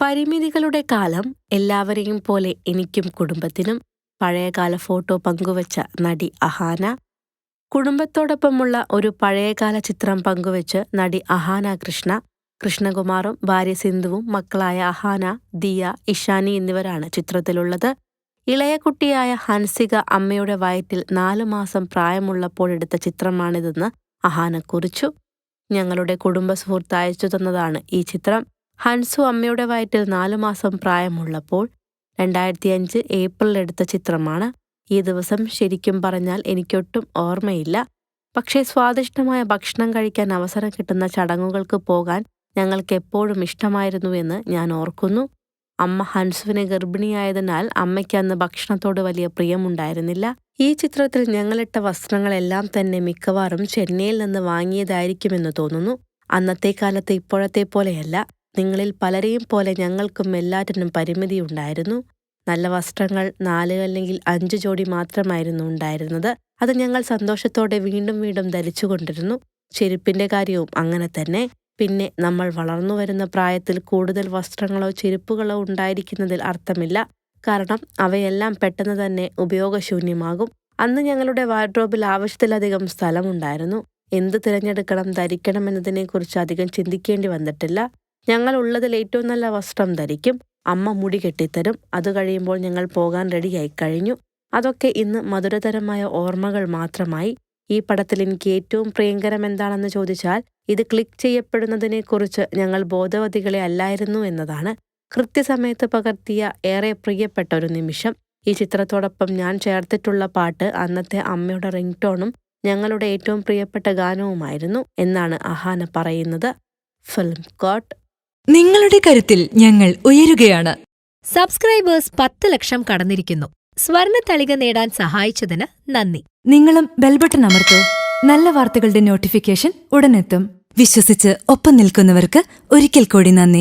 പരിമിതികളുടെ കാലം എല്ലാവരെയും പോലെ എനിക്കും കുടുംബത്തിനും പഴയകാല ഫോട്ടോ പങ്കുവച്ച നടി അഹാന കുടുംബത്തോടൊപ്പമുള്ള ഒരു പഴയകാല ചിത്രം പങ്കുവച്ച് നടി അഹാന കൃഷ്ണ കൃഷ്ണകുമാറും ഭാര്യ സിന്ധുവും മക്കളായ അഹാന ദിയ ഇഷാനി എന്നിവരാണ് ചിത്രത്തിലുള്ളത്. ഇളയ കുട്ടിയായ ഹൻസിക അമ്മയുടെ വയറ്റിൽ നാലു മാസം പ്രായമുള്ളപ്പോഴെടുത്ത ചിത്രമാണിതെന്ന് അഹാന കുറിച്ചു. ഞങ്ങളുടെ കുടുംബ സുഹൃത്ത് അയച്ചു തന്നതാണ് ഈ ചിത്രം. ഹൻസു അമ്മയുടെ വയറ്റിൽ നാലു മാസം പ്രായമുള്ളപ്പോൾ രണ്ടായിരത്തി അഞ്ച് ഏപ്രിൽ എടുത്ത ചിത്രമാണ്. ഈ ദിവസം ശരിക്കും പറഞ്ഞാൽ എനിക്കൊട്ടും ഓർമ്മയില്ല. പക്ഷേ സ്വാദിഷ്ടമായ ഭക്ഷണം കഴിക്കാൻ അവസരം കിട്ടുന്ന ചടങ്ങുകൾക്ക് പോകാൻ ഞങ്ങൾക്ക് എപ്പോഴും ഇഷ്ടമായിരുന്നു എന്ന് ഞാൻ ഓർക്കുന്നു. അമ്മ ഹൻസുവിനെ ഗർഭിണിയായതിനാൽ അമ്മയ്ക്ക് അന്ന് ഭക്ഷണത്തോട് വലിയ പ്രിയമുണ്ടായിരുന്നില്ല. ഈ ചിത്രത്തിൽ ഞങ്ങളിട്ട വസ്ത്രങ്ങളെല്ലാം തന്നെ മിക്കവാറും ചെന്നൈയിൽ നിന്ന് വാങ്ങിയതായിരിക്കുമെന്ന് തോന്നുന്നു. അന്നത്തെ കാലത്ത് ഇപ്പോഴത്തെ പോലെയല്ല. നിങ്ങളിൽ പലരെയും പോലെ ഞങ്ങൾക്കും എല്ലാറ്റിനും പരിമിതിയുണ്ടായിരുന്നു നല്ല വസ്ത്രങ്ങൾ നാല് അല്ലെങ്കിൽ അഞ്ച് ജോഡി മാത്രമായിരുന്നു ഉണ്ടായിരുന്നത്. അത് ഞങ്ങൾ സന്തോഷത്തോടെ വീണ്ടും വീണ്ടും ധരിച്ചുകൊണ്ടിരുന്നു ചെരുപ്പിന്റെ കാര്യവും അങ്ങനെ തന്നെ. പിന്നെ നമ്മൾ വളർന്നു വരുന്ന പ്രായത്തിൽ കൂടുതൽ വസ്ത്രങ്ങളോ ചെരുപ്പുകളോ ഉണ്ടായിരിക്കുന്നതിൽ അർത്ഥമില്ല. കാരണം അവയെല്ലാം പെട്ടെന്ന് തന്നെ ഉപയോഗശൂന്യമാകും. അന്ന് ഞങ്ങളുടെ വാർഡ്രോബിൽ ആവശ്യത്തിലധികം സ്ഥലമുണ്ടായിരുന്നു. എന്ത് തിരഞ്ഞെടുക്കണം ധരിക്കണം എന്നതിനെക്കുറിച്ച് അധികം ചിന്തിക്കേണ്ടി വന്നിട്ടില്ല. ഞങ്ങൾ ഉള്ളതിൽ ഏറ്റവും നല്ല വസ്ത്രം ധരിക്കും. അമ്മ മുടി കെട്ടിത്തരും. അത് കഴിയുമ്പോൾ ഞങ്ങൾ പോകാൻ റെഡിയായി കഴിഞ്ഞു. അതൊക്കെ ഇന്ന് മധുരതരമായ ഓർമ്മകൾ മാത്രമായി. ഈ പടത്തിൽ എനിക്ക് ഏറ്റവും പ്രിയങ്കരം എന്താണെന്ന് ചോദിച്ചാൽ ഇത് ക്ലിക്ക് ചെയ്യപ്പെടുന്നതിനെക്കുറിച്ച് ഞങ്ങൾ ബോധവതികളെ അല്ലായിരുന്നു എന്നതാണ്. കൃത്യസമയത്ത് പകർത്തിയ ഏറെ പ്രിയപ്പെട്ട ഒരു നിമിഷം. ഈ ചിത്രത്തോടൊപ്പം ഞാൻ ചേർത്തിട്ടുള്ള പാട്ട് അന്നത്തെ അമ്മയുടെ റിംഗ് ടോണും ഞങ്ങളുടെ ഏറ്റവും പ്രിയപ്പെട്ട ഗാനവുമായിരുന്നു എന്നാണ് അഹാന പറയുന്നത്. ഫിലിം കോട്ട്. നിങ്ങളുടെ കരുത്തിൽ ഞങ്ങൾ ഉയരുകയാണ്. സബ്സ്ക്രൈബേഴ്സ് പത്ത് ലക്ഷം കടന്നിരിക്കുന്നു. സ്വർണ തളിക നേടാൻ സഹായിച്ചതിന് നന്ദി. നിങ്ങളും ബെൽബട്ടൺ അമർത്തോ. നല്ല വാർത്തകളുടെ നോട്ടിഫിക്കേഷൻ ഉടനെത്തും. വിശ്വസിച്ച് ഒപ്പം നിൽക്കുന്നവർക്ക് ഒരിക്കൽ കൂടി നന്ദി.